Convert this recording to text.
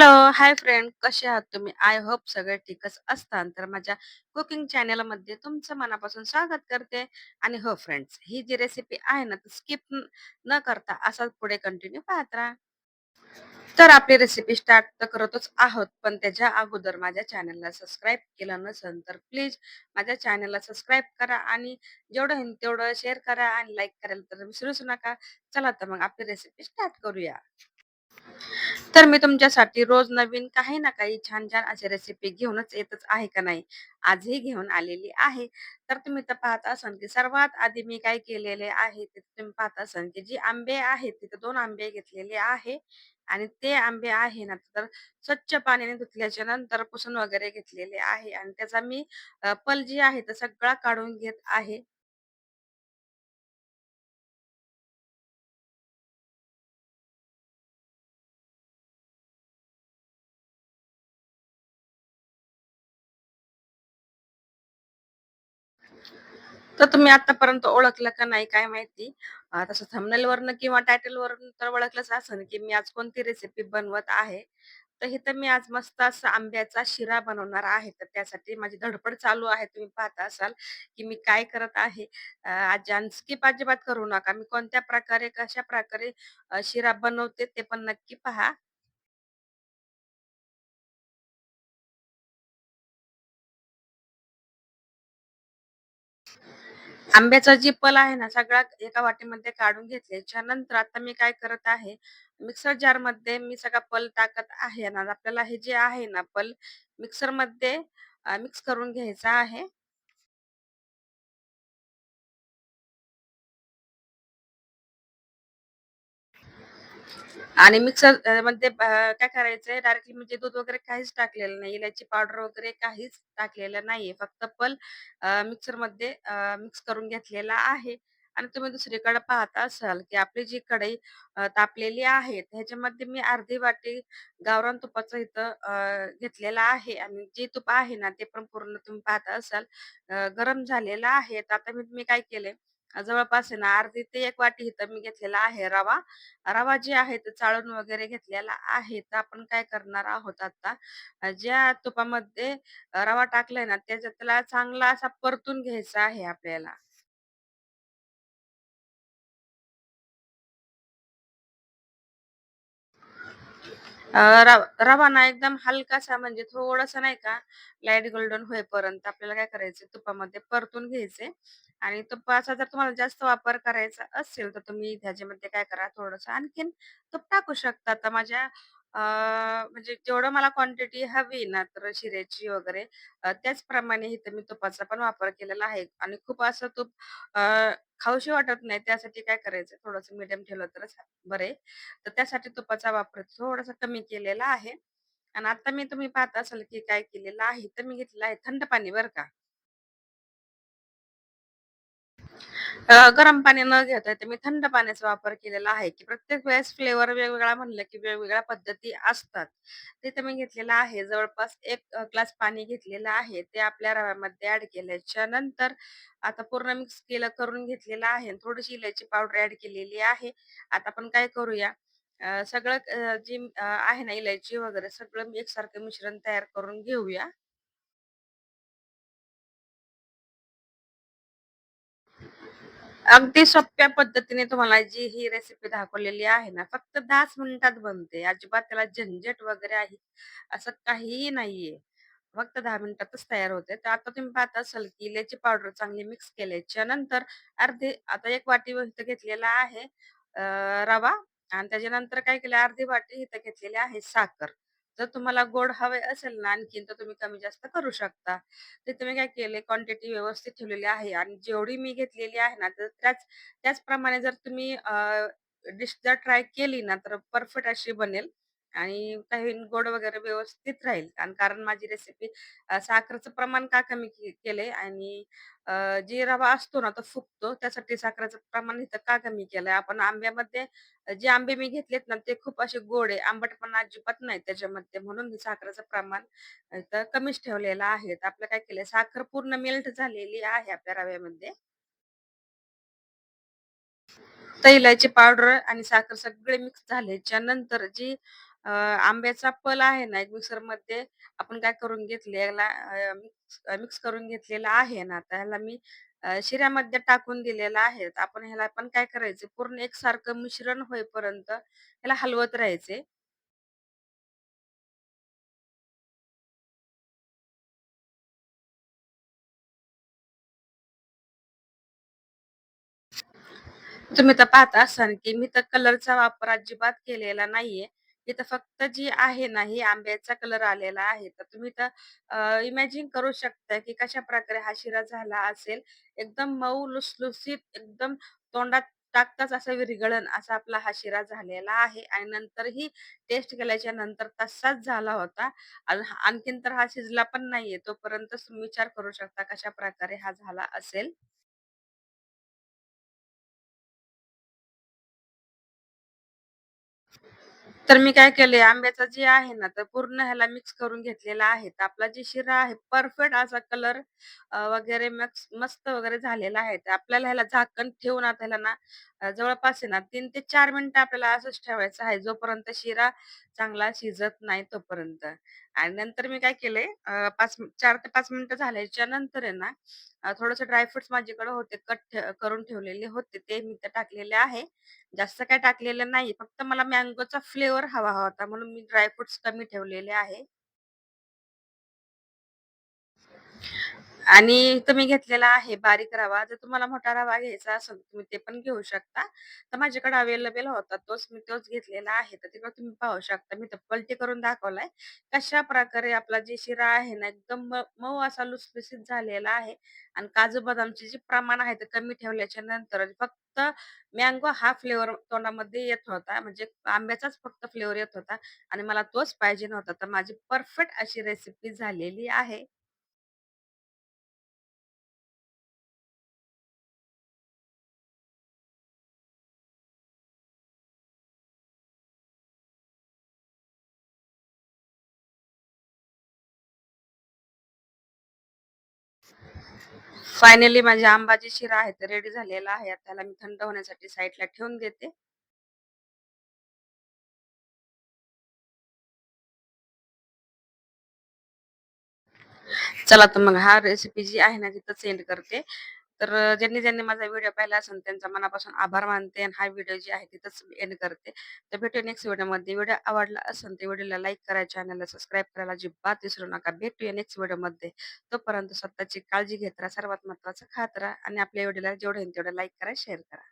Hello, hi friend कसे आहात तुम्ही? आय होप सगळे ठीकच असताल. तर माझ्या कुकिंग चॅनलमध्ये तुमचं मनापासून स्वागत करते. आणि हो फ्रेंड्स, ही जी रेसिपी आहे ना, ती स्किप न न करता असाच पुढे कंटिन्यू पाहत राहा. तर आपली रेसिपी स्टार्ट तर करतच आहोत, पण त्याच्या अगोदर माझ्या चॅनलला सबस्क्राईब केलं नसेल, तर प्लीज माझ्या चॅनलला सबस्क्राईब करा आणि जेवढं होईल तेवढं शेअर करा आणि लाईक करायला तर विसरूच नका. चला तर मग आपली रेसिपी स्टार्ट करूया. तर मी तुमच्यासाठी रोज नवीन काही ना काही छान-छान अशी रेसिपी घेऊनच येतच आहे का नाही. आजही घेऊन आलेली आहे. तर तुम्ही तर पाहत असाल, की सर्वात आधी मी काय केलेले आहे, ते तुम्ही पाहत असाल, की जी आंबे आहेत, तिथे दोन आंबे घेतलेले आहे आणि ते आंबे आहे ना, तर स्वच्छ पाण्याने धुतल्याच्या नंतर पुसून वगैरे घेतलेले आहे आणि त्याचा मी पल जी आहे, तर सगळा काढून घेत आहे. तर तुम्ही आतापर्यंत ओळखलं का नाही काय माहिती. तसं थमनेल थंबनेलवरनं किंवा टायटल वरून तर ओळखलंच असं की मी आज कोणती रेसिपी बनवत आहे. तर इथं मी आज मस्त असा आंब्याचा शिरा बनवणार आहे. तर त्यासाठी माझी धडपड चालू आहे. तुम्ही पाहत असाल, की मी काय करत आहे. अ, आज स्किप अजिबात करू नका. मी कोणत्या प्रकारे, कशा प्रकारे शिरा बनवते ते पण नक्की पहा. आंब्याचा जी पल आहे ना, सगळा एका वाटीमध्ये काढून घेतल्याच्या नंतर आता मी काय करत आहे, मिक्सर जारमध्ये मी सगळा पल टाकत आहे ना, आपल्याला हे जे आहे ना पल मिक्सरमध्ये मिक्स करून घ्यायचा आहे. आणि मिक्सरमध्ये म्हणजे, अ, काय करायचंय डायरेक्टली म्हणजे दूध वगैरे काहीच टाकलेलं नाही. इलायची पावडर वगैरे काहीच टाकलेलं नाहीये. फक्त पल अ, मिक्सरमध्ये अ, मिक्स करून घेतलेला आहे. आणि तुम्ही दुसरीकडे पाहत असाल, की आपली जी कढई अ, तापलेली आहे, ह्याच्यामध्ये मी अर्धी वाटी गावरान तुपाचं इथं अ, घेतलेलं आहे आणि जे तूप आहे ना, ते पण पूर्ण तुम्ही पाहत असाल अ, गरम झालेलं आहे. तर आता मी मी काय केलंय, जवळपास आहे ना अर्धी ते एक वाटी इथं मी घेतलेला आहे रवा. रवा जे आहे ते चाळून वगैरे घेतलेला आहे. तर आपण काय करणार आहोत आता, ज्या तुपामध्ये रवा टाकलाय ना, त्याच्यातला चांगला असा परतून घ्यायचा आहे आपल्याला. रवाना रवा ना एकदम हलकासा म्हणजे थोडासा नाही का लाइट गोल्डन होईपर्यंत आपल्याला काय करायचं तुपामध्ये परतून घ्यायचे आणि तुपाचा जर तुम्हाला जास्त वापर करायचा असेल तर तुम्ही ह्याच्यामध्ये काय करा थोडंसं आणखीन तूप टाकू शकता. तर माझ्या अ, म्हणजे जेवढं मला क्वांटिटी हवी ना तर शिऱ्याची वगैरे अ, त्याचप्रमाणे इथं मी तुपाचा पण वापर केलेला आहे आणि खूप असं तूप अ, खाऊशी वाटत नाही. त्यासाठी काय करायचं थोडंसं मीडियम ठेवलं तरच बरं आहे. तर त्यासाठी तुपाचा वापर थोडासा कमी केलेला आहे. आणि आता मी तुम्ही पाहत असाल, की काय केलेलं आहे, तर मी घेतलेलं आहे थंड पाणी बरं का. गरम पाणी न घेता ते मी थंड पाण्याचा वापर केलेला आहे, की प्रत्येक वेळेस फ्लेवर वेगवेगळा म्हणलं, की वेगवेगळ्या पद्धती असतात. तिथे मी घेतलेलं आहे जवळपास एक ग्लास पाणी घेतलेलं आहे. ते आपल्या रव्यामध्ये ऍड केल्याच्यानंतर आता पूर्ण मिक्स केलं करून घेतलेलं आहे थोडीशी इलायची पावडर ऍड केलेली आहे. आता आपण काय करूया, सगळं जी आहे ना इलायची वगैरे सगळं मी एकसारखं मिश्रण तयार करून घेऊया. अगदी सोप्या पद्धतीने तुम्हाला जी ही रेसिपी दाखवलेली आहे ना, फक्त 10च मिनिटात बनते. अजिबात त्याला झंझट वगैरे आहे, असं काहीही नाहीये. फक्त दहा मिनिटातच तयार होते. तर आता तुम्ही पाहत असाल, की इलायची पावडर चांगली मिक्स केल्याच्यानंतर अर्धे आता एक वाटी इथं घेतलेला आहे रवा आणि त्याच्यानंतर काय केलं अर्धी वाटी इथं घेतलेली आहे साखर. जर तुम्हाला गोड हवे असेल ना आणखीन तर तुम्ही कमी जास्त करू शकता. ते तुम्ही काय केले क्वांटिटी व्यवस्थित ठेवलेली आहे आणि जेवढी मी घेतलेली आहे ना, तर त्याच त्याचप्रमाणे जर तुम्ही डिश जर ट्राय केली ना, तर परफेक्ट अशी बनेल आणि काही गोड वगैरे व्यवस्थित राहील. आणि कारण माझी रेसिपी अ, साखरेचं प्रमाण का कमी के केलंय आणि अ, जे रवा असतो ना, तो फुगतो. त्यासाठी साखरेचं प्रमाण इथं का कमी केलंय. आपण आंब्यामध्ये जे आंबे मी घेतलेत ना, ते खूप असे गोड आहे. आंबटपणा अजिबात नाही त्याच्यामध्ये. म्हणून मी साखरेचं प्रमाण तर कमीच ठेवलेलं आहे. तर आपलं काय केलंय, साखर पूर्ण मेल्ट झालेली आहे आपल्या रव्यामध्ये. तर इलायची पावडर आणि साखर सगळे मिक्स झाल्याच्यानंतर जी अ, आंब्याचा पल आहे ना, एक मिक्सरमध्ये आपण काय करून घेतलेला अ, मिक्स मिक्स करून घेतलेला आहे ना, आता ह्याला मी अ, शिऱ्यामध्ये टाकून दिलेला आहे. तर आपण ह्याला पण काय करायचं पूर्ण एकसारखं मिश्रण होईपर्यंत ह्याला हलवत राहायचे. तुम्ही तर पाहत असाल, की मी तर कलरचा वापर अजिबात केलेला नाहीये. इथं फक्त जी आहे ना, ही आंब्याचा कलर आलेला आहे. तर तुम्ही तर इमॅजिन करू शकता, की कशाप्रकारे हा शिरा झाला असेल. एकदम मऊ लुसलुसीत, एकदम तोंडात टाकताच असं विरघळण असा आपला हा शिरा झालेला आहे आणि नंतरही टेस्ट केल्याच्यानंतर तसाच झाला होता. आणखीन तर हा शिजला पण नाहीये. तोपर्यंत तुम्ही विचार करू शकता कशा प्रकारे हा झाला असेल. तर मी काय केले आंब्याचा जे आहे ना, तर पूर्ण ह्याला मिक्स करून घेतलेला आहे. तर आपला जे शिरा आहे परफेक्ट असा कलर वगैरे मक्स मस्त वगैरे झालेला आहे. तर आपल्याला ह्याला झाकण ठेवून आता ह्याला ना अ, जवळपास आहे ना तीन ते चार मिनिटं आपल्याला असंच ठेवायचं आहे. जोपर्यंत शिरा चांगला शिजत नाही तोपर्यंत. आणि नंतर मी काय केलंय अ, 5 4 ते 5 मिनिटं झाल्याच्यानंतर आहे ना अ, थोडेसे ड्राय माझ्याकडे होते कट करून ठेवलेले होते. ते मी तर टाकलेले आहे. जास्त काही टाकलेलं नाही. फक्त मला मँगोचा फ्लेवर हवा होता म्हणून मी ड्राय फ्रुट्स कमी ठेवलेले आहे. आणि इथं मी घेतलेला आहे बारीक रवा. जर तुम्हाला मोठा रवा घ्यायचा असेल, तुम्ही ते पण घेऊ शकता. तर माझ्याकडे अवेलेबल होता तोच, मी तोच घेतलेला आहे. तर तिकडे तुम्ही पाहू शकता. मी तर पलटी करून दाखवलाय. कशाप्रकारे आपला जे शिरा आहे ना, एकदम मऊ असा लुसलुसीत झालेला आहे आणि काजू बदामचे जे प्रमाण आहे ते कमी ठेवल्याच्या नंतर फक्त मँगो हा फ्लेवर तोंडामध्ये येत होता. म्हणजे आंब्याचाच फक्त फ्लेवर येत होता आणि मला तोच पाहिजे नव्हता. तर माझी परफेक्ट अशी रेसिपी झालेली आहे. फायनली माझी आंबाची शिरा आहे तर रेडी झालेला आहे. त्याला मी थंड होण्यासाठी साईडला ठेवून देते. चला तर मग हा रेसिपी जी आहे ना तिथं सेंड करते. तर अ, ज्यांनी ज्यांनी माझा व्हिडिओ पाहिला असेल त्यांचा मनापासून आभार मानते आणि हा व्हिडिओ जे आहे तिथंच एंड करते. तर भेटूया नेक्स्ट व्हिडिओमध्ये. व्हिडिओ आवडला असेल तर व्हिडिओला लाईक करा, चॅनलला सबस्क्राईब करायला अजिबात विसरू नका. भेटूया नेक्स्ट व्हिडिओमध्ये. तोपर्यंत स्वतःची काळजी घेत राहा. सर्वात महत्त्वाचं खात राहा आणि आपल्या व्हिडिओला जेवढं होईल तेवढं लाईक करा, शेअर करा.